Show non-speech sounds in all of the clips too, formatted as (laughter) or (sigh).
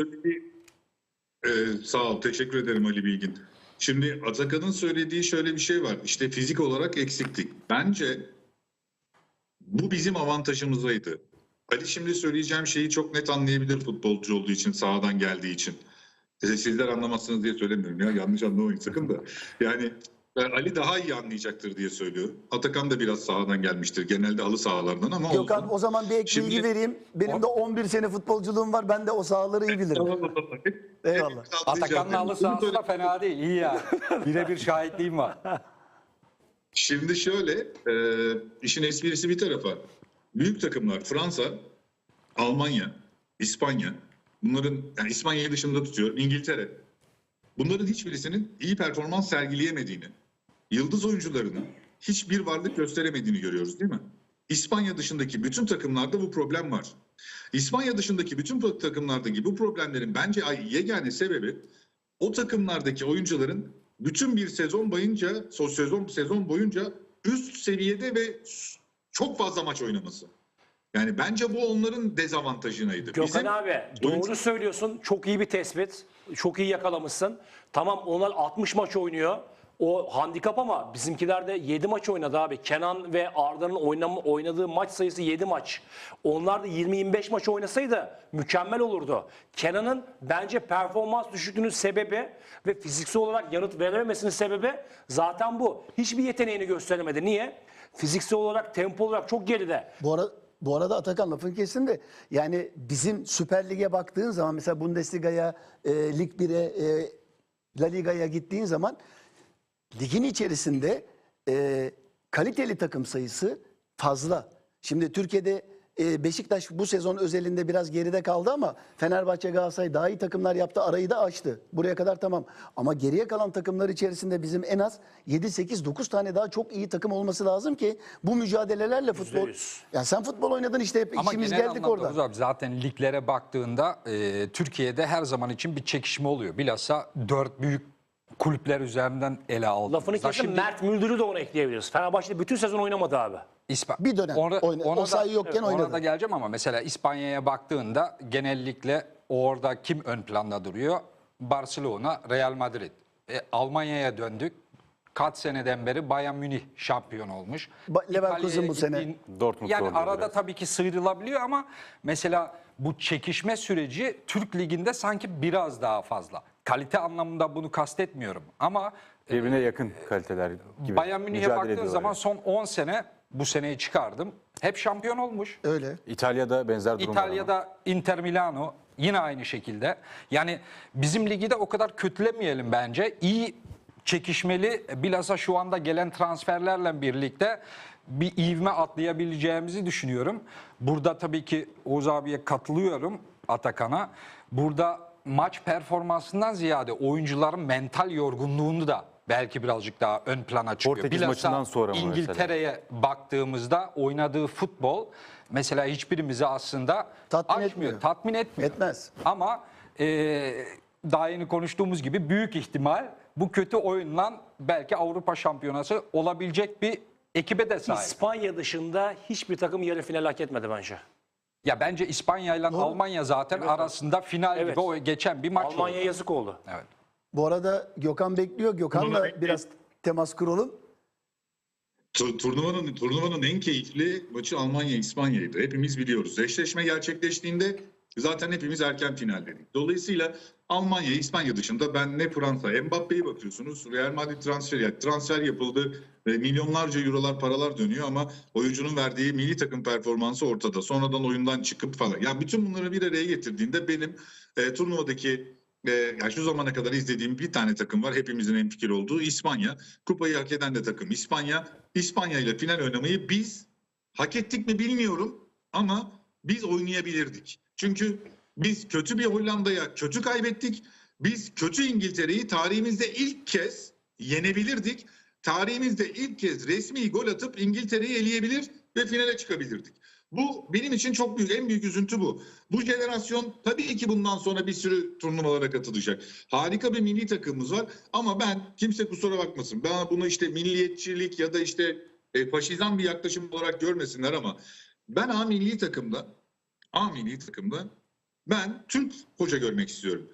Tabii, e, sağ ol, teşekkür ederim Ali Bilgin. Şimdi Atakan'ın söylediği şöyle bir şey var. İşte fizik olarak eksiktik. Bence bu bizim avantajımızdaydı. Ali şimdi söyleyeceğim şeyi çok net anlayabilir futbolcu olduğu için, sahadan geldiği için. Sizler anlamazsınız diye söylemiyorum ya. Yanlış anlamayın sakın da. (laughs) Yani Ali daha iyi anlayacaktır diye söylüyorum. Atakan da biraz sahadan gelmiştir. Genelde halı sahalardan ama Gökhan olsun. o zaman bir ek Şimdi- bilgi vereyim. Benim de 11 sene futbolculuğum var. Ben de o sahaları iyi bilirim. Eyvallah. Atakan'ın halı sahası da fena değil. iyi ya. Birebir şahitliğim var. (laughs) Şimdi şöyle, e, işin esprisi bir tarafa. Büyük takımlar Fransa, Almanya, İspanya, bunların yani İspanya'yı dışında tutuyorum, İngiltere. Bunların hiçbirisinin iyi performans sergileyemediğini, yıldız oyuncularının hiçbir varlık gösteremediğini görüyoruz değil mi? İspanya dışındaki bütün takımlarda bu problem var. İspanya dışındaki bütün takımlardaki bu problemlerin bence yegane sebebi o takımlardaki oyuncuların bütün bir sezon boyunca, sezon sezon boyunca üst seviyede ve çok fazla maç oynaması. Yani bence bu onların dezavantajınaydı. Gökhan Bizim- abi doğru oyuncu- söylüyorsun. Çok iyi bir tespit. Çok iyi yakalamışsın. Tamam onlar 60 maç oynuyor. O handikap ama bizimkiler de 7 maç oynadı abi. Kenan ve Arda'nın oynadığı maç sayısı 7 maç. Onlar da 20-25 maç oynasaydı mükemmel olurdu. Kenan'ın bence performans düşüklüğünün sebebi ve fiziksel olarak yanıt verememesinin sebebi zaten bu. Hiçbir yeteneğini gösteremedi. Niye? Fiziksel olarak, tempo olarak çok geride. Bu arada bu arada Atakan lafın kesin de yani bizim Süper Lig'e baktığın zaman mesela Bundesliga'ya, e, Lig 1'e, e, La Liga'ya gittiğin zaman ligin içerisinde e, kaliteli takım sayısı fazla. Şimdi Türkiye'de e, Beşiktaş bu sezon özelinde biraz geride kaldı ama Fenerbahçe Galatasaray daha iyi takımlar yaptı. Arayı da açtı. Buraya kadar tamam. Ama geriye kalan takımlar içerisinde bizim en az 7 8 9 tane daha çok iyi takım olması lazım ki bu mücadelelerle futbol. Ya sen futbol oynadın işte hep Ama ikimiz genel geldik anlamda orada. Oğuz abi zaten liglere baktığında e, Türkiye'de her zaman için bir çekişme oluyor. Bilhassa dört büyük kulüpler üzerinden ele aldığımızda. Lafını kesin Şimdi Mert Müldür'ü de ona ekleyebiliriz. Fenerbahçe bütün sezon oynamadı abi. İspa- Bir dönem oyna- o sayı yokken ona oynadı. da geleceğim ama mesela İspanya'ya baktığında genellikle orada kim ön planda duruyor? Barcelona, Real Madrid. E, Almanya'ya döndük. Kaç seneden beri Bayern Münih şampiyon olmuş. Ba- Leverkusen bu sene. Dortmund Yani arada biraz. tabii ki sıyrılabiliyor ama mesela bu çekişme süreci Türk Ligi'nde sanki biraz daha fazla. Kalite anlamında bunu kastetmiyorum ama Birbirine yakın kaliteler gibi. Bayern Münih'e baktığın zaman yani. son 10 sene bu seneyi çıkardım. Hep şampiyon olmuş. Öyle. İtalya'da benzer durum var. İtalya'da Inter Milano yine aynı şekilde. Yani bizim ligi de o kadar kötülemeyelim bence. İyi çekişmeli bilhassa şu anda gelen transferlerle birlikte bir ivme atlayabileceğimizi düşünüyorum. Burada tabii ki Oğuz abiye katılıyorum Atakan'a. Burada maç performansından ziyade oyuncuların mental yorgunluğunu da belki birazcık daha ön plana çıkıyor. Portekiz Bilhassa maçından sonra mı? İngiltere'ye baktığımızda oynadığı futbol mesela hiçbirimizi aslında Tatmin açmıyor, etmiyor. tatmin etmiyor. Etmez. Ama e, daha yeni konuştuğumuz gibi büyük ihtimal bu kötü oyunla belki Avrupa Şampiyonası olabilecek bir ekibe de sahip. İspanya dışında hiçbir takım yarı final hak etmedi bence. Ya bence İspanya ile Almanya zaten arasında final Evet. gibi o geçen bir maç Almanya oldu. yazık oldu. Evet. Bu arada Gökhan bekliyor. Gökhan'la Bunlar- biraz temas kuralım. Tu- Turnuvanın turnuvanın en keyifli maçı Almanya İspanya'ydı. Hepimiz biliyoruz. Eşleşme gerçekleştiğinde zaten hepimiz erken final dedik. Dolayısıyla Almanya, İspanya dışında ben ne Fransa, Mbappe'ye bakıyorsunuz. Real Madrid transfer yani transfer yapıldı ve milyonlarca eurolar paralar dönüyor ama oyuncunun verdiği milli takım performansı ortada. Sonradan oyundan çıkıp falan. Yani bütün bunları bir araya getirdiğinde benim e, turnuvadaki e, yani şu zamana kadar izlediğim bir tane takım var. Hepimizin en fikir olduğu İspanya. Kupayı hak eden de takım İspanya. İspanya ile final oynamayı biz hak ettik mi bilmiyorum ama biz oynayabilirdik. Çünkü biz kötü bir Hollanda'ya kötü kaybettik. Biz kötü İngiltere'yi tarihimizde ilk kez yenebilirdik. Tarihimizde ilk kez resmi gol atıp İngiltere'yi eleyebilir ve finale çıkabilirdik. Bu benim için çok büyük, en büyük üzüntü bu. Bu jenerasyon tabii ki bundan sonra bir sürü turnuvalara katılacak. Harika bir milli takımımız var ama ben kimse kusura bakmasın. Ben bunu işte milliyetçilik ya da işte e, faşizan bir yaklaşım olarak görmesinler ama ben A milli takımda A milli takımda Ben Türk hoca görmek istiyorum.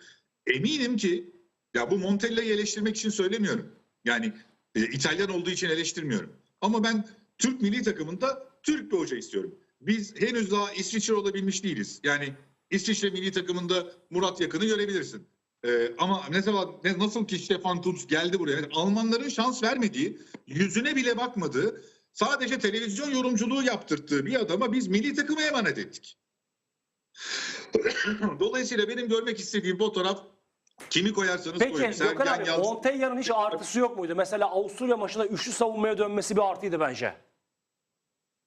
Eminim ki ya bu Montella'yı eleştirmek için söylemiyorum. Yani e, İtalyan olduğu için eleştirmiyorum. Ama ben Türk milli takımında Türk bir hoca istiyorum. Biz henüz daha İsviçre olabilmiş değiliz. Yani İsviçre milli takımında Murat Yakın'ı görebilirsin. Ee, ama mesela nasıl ki Stefan Kuntz geldi buraya. Yani Almanların şans vermediği, yüzüne bile bakmadığı, sadece televizyon yorumculuğu yaptırttığı bir adama biz milli takıma emanet ettik. (laughs) Dolayısıyla benim görmek istediğim fotoğraf kimi koyarsanız koyun. Peki Gökhan abi Montella'nın hiç artısı yok muydu? Mesela Avusturya maçında üçlü savunmaya dönmesi bir artıydı bence.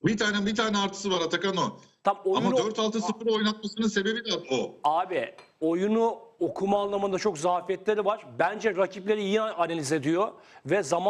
Bir tane bir tane artısı var Atakan o. Tam oyunu, Ama 4-6-0 oynatmasının sebebi de o. Abi oyunu okuma anlamında çok zafiyetleri var. Bence rakipleri iyi analiz ediyor ve zaman